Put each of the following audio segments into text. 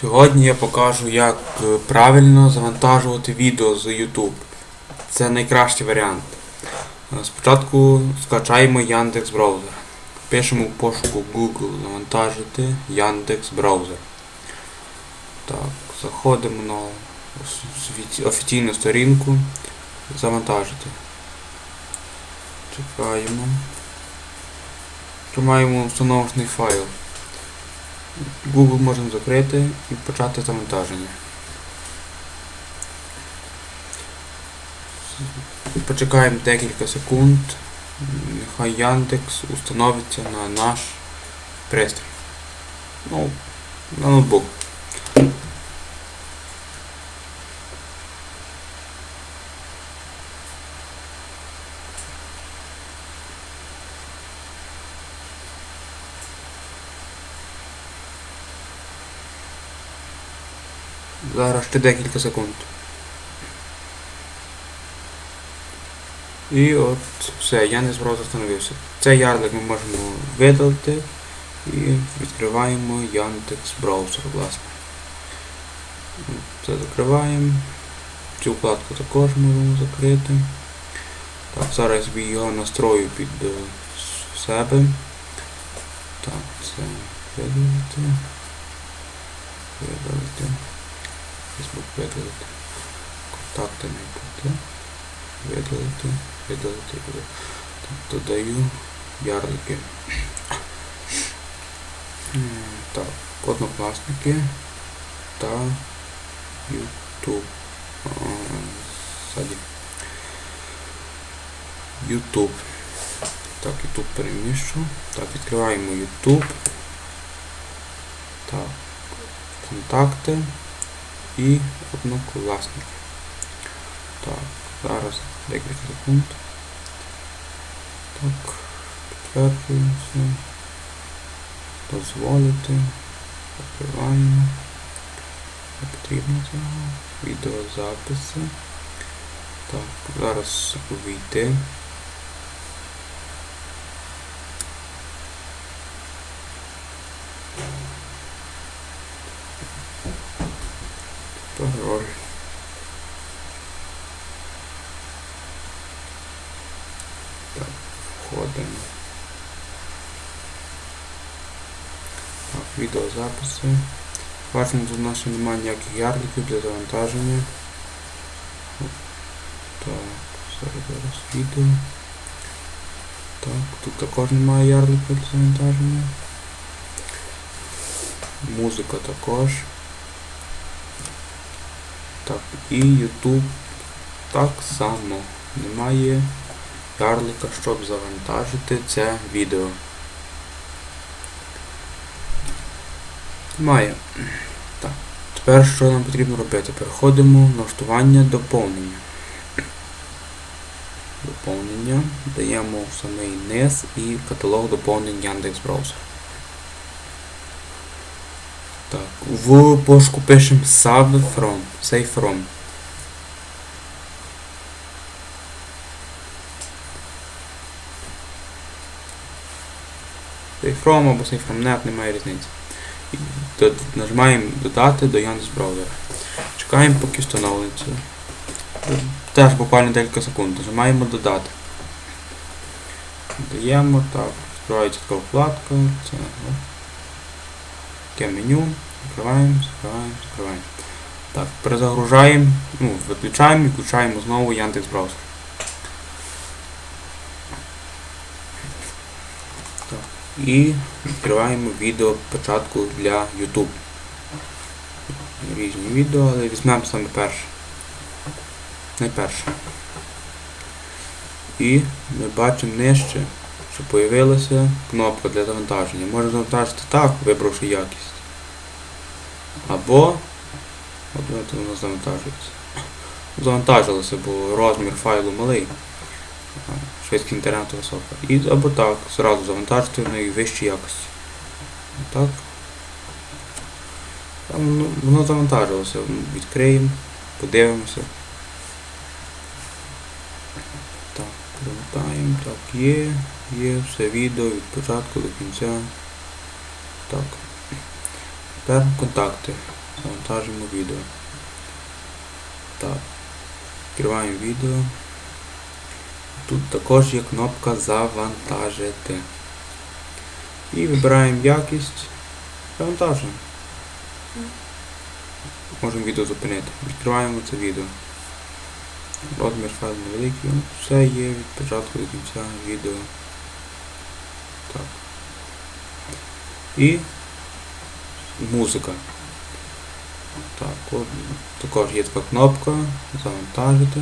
Сьогодні я покажу, як е, правильно завантажувати відео з YouTube. Це найкращий варіант. Е, Спочатку скачаємо Яндекс браузер. Пишемо в пошуку Google завантажити Яндекс браузер. Так, заходимо на офіційну сторінку. Завантажити. Чекаємо. Тримаємо встановлений файл. Google можемо закрити і почати завантаження. Почекаємо декілька секунд. Нехай Яндекс установиться на наш пристрій. Ну, на ноутбук. Зараз ще декілька секунд. І от все, я не зразу встановився. Цей ярлик ми можемо видалити і відкриваємо Яндекс браузер, власне. Це закриваємо. Цю вкладку також можемо закрити. Так, зараз я його настрою під е, себе. Так, це видалити. Видалити. Facebook видалити. Контакти не буде. Видалити, видалити, видалити. Додаю ярлики. Так, однокласники та YouTube. Ззаді. YouTube. Так, YouTube переміщу. Так, відкриваємо YouTube. Так, контакти і однокласники. Так, зараз декілька секунд. Так, підтверджуємося. Дозволити. Закриваємо. Не потрібно цього. Відеозаписи. Так, зараз увійти. Пароль. Так, входимо. Так, відеозаписи. Бачимо, тут у нас немає ніяких ярликів для завантаження. Так, зараз відео. Так, тут також немає ярликів для завантаження. Музика також. Так, і YouTube так само. Немає ярлика, щоб завантажити це відео. Немає. Так. Тепер що нам потрібно робити? Переходимо в налаштування доповнення. Доповнення. Даємо в самий низ і каталог доповнень Яндекс Браузер. Так, в пошуку пишемо save from, save from. Save from або save from net, немає різниці. І Нажимаємо додати до Яндекс браузера. Чекаємо поки встановиться. Теж буквально декілька секунд. Нажимаємо додати. Даємо так, відкривається така вкладка. Це о, таке меню. Закриваємо, закриваємо, закриваємо. Так, перезагружаємо, ну, виключаємо і включаємо знову Яндекс браузер. Так. І відкриваємо відео початку для YouTube. Різні відео, але візьмемо саме перше. Найперше. І ми бачимо нижче, що з'явилася кнопка для завантаження. Можна завантажити так, вибравши якість. Або от воно завантажується. Завантажилося, бо розмір файлу малий. а Швидкість інтернету висока. І або так, зразу завантажити в найвищій якості. Так. Там воно, воно завантажилося. Відкриємо, подивимося. Так, перемотаємо. Так, є, є, все відео від початку до кінця. Так. Тепер контакти. Завантажимо відео. Так. Відкриваємо відео. Тут також є кнопка Завантажити. І вибираємо якість. Завантажуємо. Можемо відео зупинити. Відкриваємо це відео. Розмір файлу невеликий. Все є від початку до кінця відео. Так. І музика. Так, от, також є така кнопка Завантажити.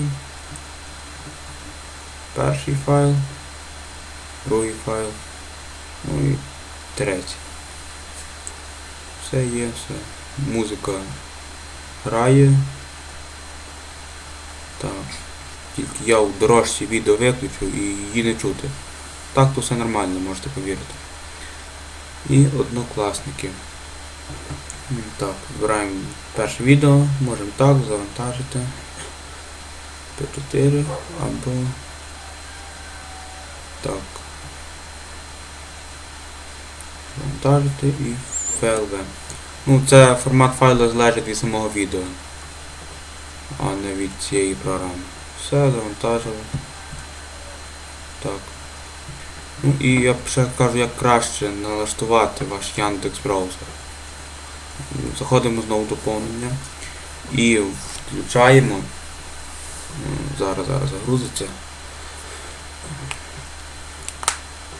Перший файл, другий файл, ну і третій. Все є, все. Музика грає. Так. Тільки я в дорожці відео виключу і її не чути. Так то все нормально, можете повірити. І однокласники. Так, збираємо перше відео, можемо так завантажити. P4 або так. Завантажити і FLV. Ну, це формат файлу залежить від самого відео, а не від цієї програми. Все, завантажили. Так. Ну і я ще кажу, як краще налаштувати ваш Яндекс браузер. Заходимо знову в доповнення і включаємо. Зараз, зараз загрузиться.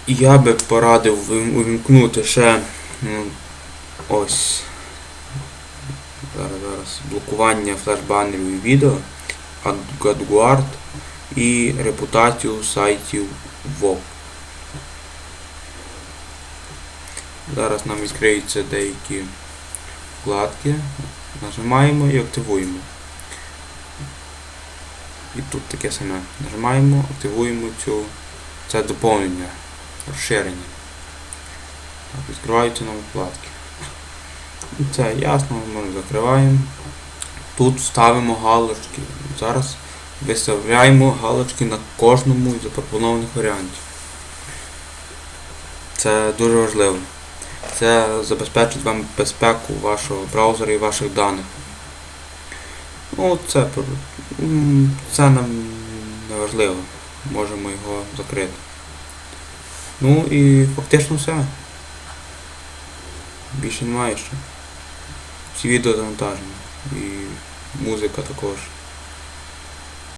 Я би порадив увімкнути ще ось зараз, зараз блокування флеш-банерів і відео, AdGuard і репутацію сайтів ВОК. Зараз нам відкриються деякі вкладки. Нажимаємо і активуємо. І тут таке саме. Нажимаємо, активуємо цю, це доповнення, розширення. Так, відкриваються нам вкладки. І Це ясно, ми закриваємо. Тут ставимо галочки. Зараз виставляємо галочки на кожному із запропонованих варіантів. Це дуже важливо. Це забезпечить вам безпеку вашого браузера і ваших даних. Ну, це, це нам не важливо. Можемо його закрити. Ну і фактично все. Більше немає що. Всі відео завантажені. І музика також.